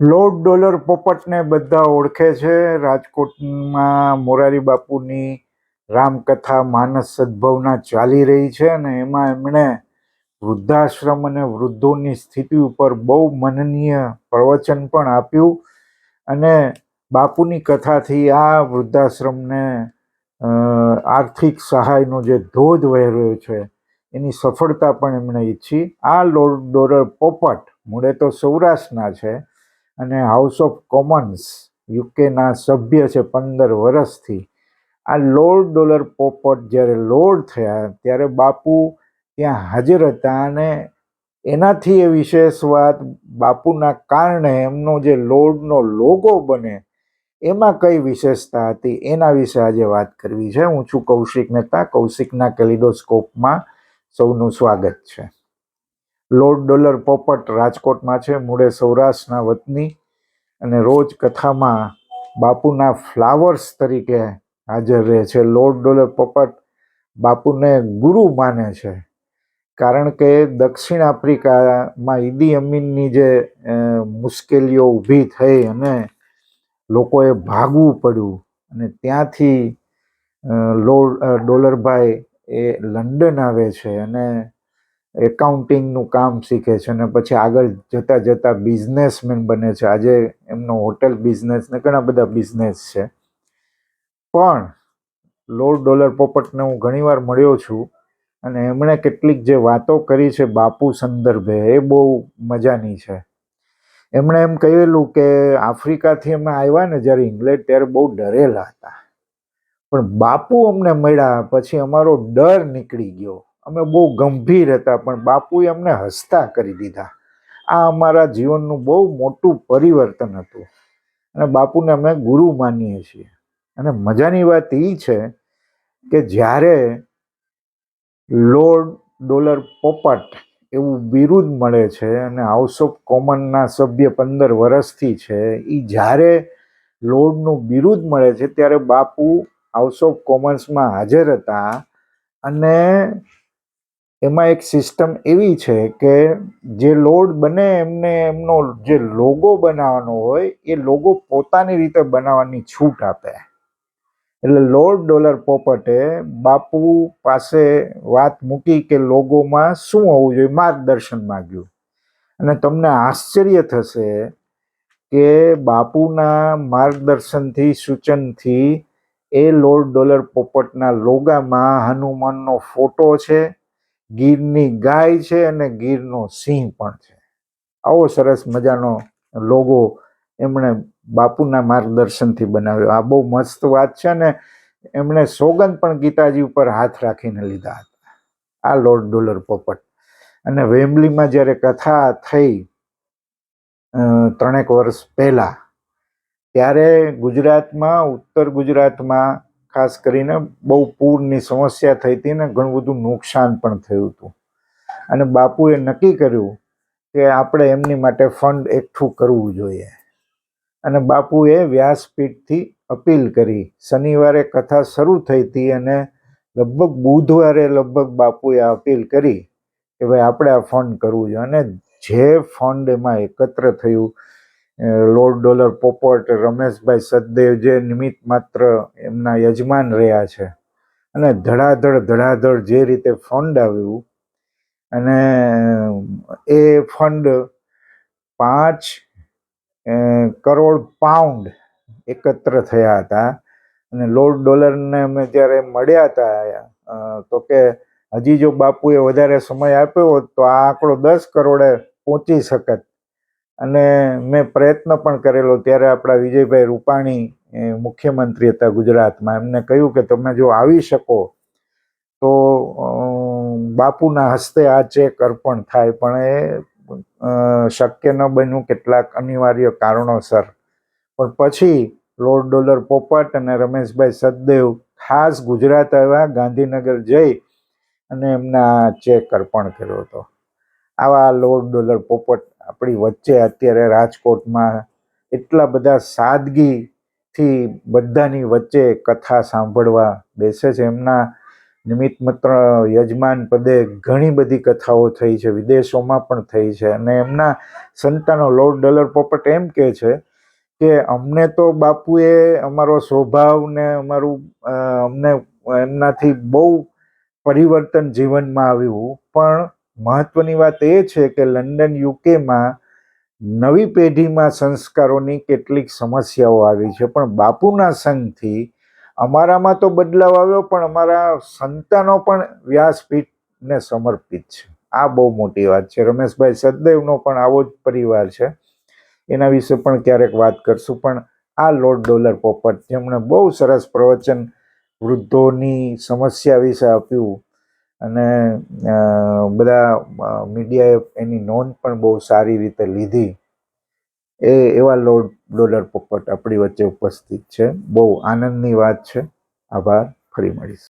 Lord dollar, પોપટને બધા ઓળખે છે. રાજકોટમાં મોરારી બાપુની રામકથા માનસ સદભાવના ચાલી રહી છે અને એમાં એમણે વૃદ્ધાશ્રમ અને વૃદ્ધોની સ્થિતિ ઉપર બહુ મનનીય પ્રવચન પણ આપ્યું અને બાપુની કથાથી આ વૃદ્ધાશ્રમને આર્થિક સહાયનો જે ધોધ વહી રહ્યો છે એની સફળતા પણ એમણે ઈચ્છી. આ લોર્ડ ડોલર, પોપટ મૂળે તો સૌરાષ્ટ્રના છે. અને હાઉસ ઓફ કોમન્સ યુકેના સભ્ય છે પંદર વર્ષથી. આ લોર્ડ ડોલર પોપટ જ્યારે લોર્ડ થયા, ત્યારે બાપુ ત્યાં હાજર હતા અને એનાથી એ વિશેષ વાત બાપુના કારણે એમનો જે લોર્ડનો લોગો બને, એમાં કઈ વિશેષતા હતી એના વિશે આજે વાત કરવી છે. હું છું કૌશિક મહેતા, કૌશિકના કેલિડોસ્કોપમાં સૌનું સ્વાગત છે. લોર્ડ ડોલર પોપટ રાજકોટમાં છે, મૂળે સૌરાષ્ટ્રના વતની અને રોજ કથામાં બાપુના ફ્લાવર્સ તરીકે હાજર રહે છે. લોર્ડ ડોલર પોપટ બાપુને ગુરુ માને છે, કારણ કે દક્ષિણ આફ્રિકામાં ઈદી અમીનની જે મુશ્કેલીઓ ઊભી થઈ અને લોકોએ ભાગવું પડ્યું અને ત્યાંથી લોર્ડ ડોલરભાઈ એ લંડન આવે છે અને એકાઉન્ટિંગનું કામ શીખે છે અને પછી આગળ જતાં જતાં બિઝનેસમેન બને છે. આજે એમનો હોટેલ બિઝનેસ ને ઘણા બધા બિઝનેસ છે. પણ લોર્ડ ડોલર પોપટને હું ઘણીવાર મળ્યો છું અને એમણે કેટલીક જે વાતો કરી છે બાપુ સંદર્ભે એ બહુ મજાની છે. એમણે એમ કહેલું કે આફ્રિકાથી અમે આવ્યા ને જ્યારે ઇંગ્લેન્ડ ત્યારે બહુ ડરેલા હતા. પણ બાપુ અમને મળ્યા, પછી અમારો ડર નીકળી ગયો. અમે બહુ ગંભીર હતા, પણ બાપુએ અમને હસતા કરી દીધા. આ અમારા જીવનનું બહુ મોટું પરિવર્તન હતું. અને બાપુને અમે ગુરુ માનીએ છીએ. અને મજાની વાત એ છે કે જ્યારે લોર્ડ ડોલર પોપટ એવું બિરુદ મળે છે અને હાઉસ ઓફ કોમનના સભ્ય પંદર વર્ષથી છે એ જ્યારે લોર્ડનું બિરુદ મળે છે ત્યારે બાપુ હાઉસ ઓફ કોમન્સમાં હાજર હતા અને એમાં એક સિસ્ટમ એવી છે કે જે લોર્ડ બને એમને એમનો જે લોગો બનાવવાનો હોય, એ લોગો પોતાની રીતે બનાવવાની છૂટ આપે. એટલે લોર્ડ ડોલર પોપટે બાપુ પાસે વાત મૂકી કે લોગોમાં શું હોવું જોઈએ, માર્ગદર્શન માંગ્યું. અને તમને આશ્ચર્ય થશે કે બાપુના માર્ગદર્શનથી, સૂચનથી એ લોર્ડ ડોલર પોપટના લોગામાં હનુમાનનો ફોટો છે ગીરની ગાય છે અને ગીરનો સિંહ પણ છે. આવો સરસ મજાનો લોગો એમણે બાપુના માર્ગદર્શનથી બનાવ્યો. આ બહુ મસ્ત વાત છે ને એમણે સોગંદ પણ ગીતાજી ઉપર હાથ રાખીને લીધા હતા. આ લોર્ડ ડોલર પોપટ. અને વેમ્બલીમાં જ્યારે કથા થઈ ત્રણેક વર્ષ પહેલા, ત્યારે ગુજરાતમાં, ઉત્તર ગુજરાતમાં ખાસ કરીને બહુ પૂરની સમસ્યા થઈ હતી ને ઘણું બધું નુકસાન પણ થયું હતું. અને બાપુએ નક્કી કર્યું કે આપણે એમની માટે ફંડ એકઠું કરવું જોઈએ. અને બાપુએ વ્યાસપીઠથી અપીલ કરી. શનિવારે કથા શરૂ થઈ હતી અને લગભગ બુધવારે લગભગ બાપુએ અપીલ કરી કે ભાઈ આપણે આ ફંડ કરવું જોઈએ. અને જે ફંડ એમાં એકત્ર થયું લોર્ડ ડોલર પોપટ, રમેશભાઈ સદદેવ જે નિમિત્ત માત્ર એમના યજમાન રહ્યા છે. અને ધડાધડ ધડાધડ જે રીતે ફંડ આવ્યું અને એ ફંડ પાંચ કરોડ પાઉન્ડ એકત્ર થયા હતા. અને લોર્ડ ડોલરને અમે જ્યારે મળ્યા હતા તો કે હજી જો બાપુએ વધારે સમય આપ્યો હોત તો આ આંકડો દસ કરોડે પહોંચી શકત. અને મેં પ્રયત્ન પણ કરેલો ત્યારે આપણા વિજયભાઈ રૂપાણી મુખ્યમંત્રી હતા ગુજરાતમાં. એમને કહ્યું કે તમે જો આવી શકો તો બાપુના હસ્તે આ ચેક અર્પણ થાય. પણ એ શક્ય ન બન્યું કેટલાક અનિવાર્ય કારણોસર. પણ પછી લોર્ડ ડોલર પોપટ અને રમેશભાઈ સદદેવ ખાસ ગુજરાત આવ્યા, ગાંધીનગર જઈ અને એમના ચેક અર્પણ કર્યો હતો. આવા લોર્ડ ડોલર પોપટ આપણી વચ્ચે અત્યારે રાજકોટમાં એટલા બધા સાદગીથી બધાની વચ્ચે કથા સાંભળવા બેસે છે. એમના નિમિત્ત માત્ર યજમાન પદે ઘણી બધી કથાઓ થઈ છે, વિદેશોમાં પણ થઈ છે અને એમના સંતાનો લોર્ડ ડોલર પોપટ એમ કહે છે કે, અમને તો બાપુએ અમારો સ્વભાવ ને અમારું અમને એમનાથી બહુ પરિવર્તન જીવનમાં આવ્યું, પણ મહત્વની વાત એ છે કે લંડન યુકેમાં નવી પેઢીમાં સંસ્કારોની કેટલીક સમસ્યાઓ આવી છે. પણ બાપુના સંગથી અમારામાં તો બદલાવ આવ્યો, પણ અમારા સંતાનો પણ વ્યાસપીઠને સમર્પિત છે. આ બહુ મોટી વાત છે. રમેશભાઈ સદદેવનો પણ આવો જ પરિવાર છે. એના વિશે પણ ક્યારેક વાત કરશું. પણ આ લોર્ડ ડોલર પોપટ જેમણે બહુ સરસ પ્રવચન વૃદ્ધોની સમસ્યા વિશે આપ્યું અને બધા મીડિયાએ એની નોંધ પણ બહુ સારી રીતે લીધી. એ, એવા લોર્ડ ડોલર પોપટ આપણી વચ્ચે ઉપસ્થિત છે. બહુ આનંદની વાત છે. આભાર. ફરી મળીશ.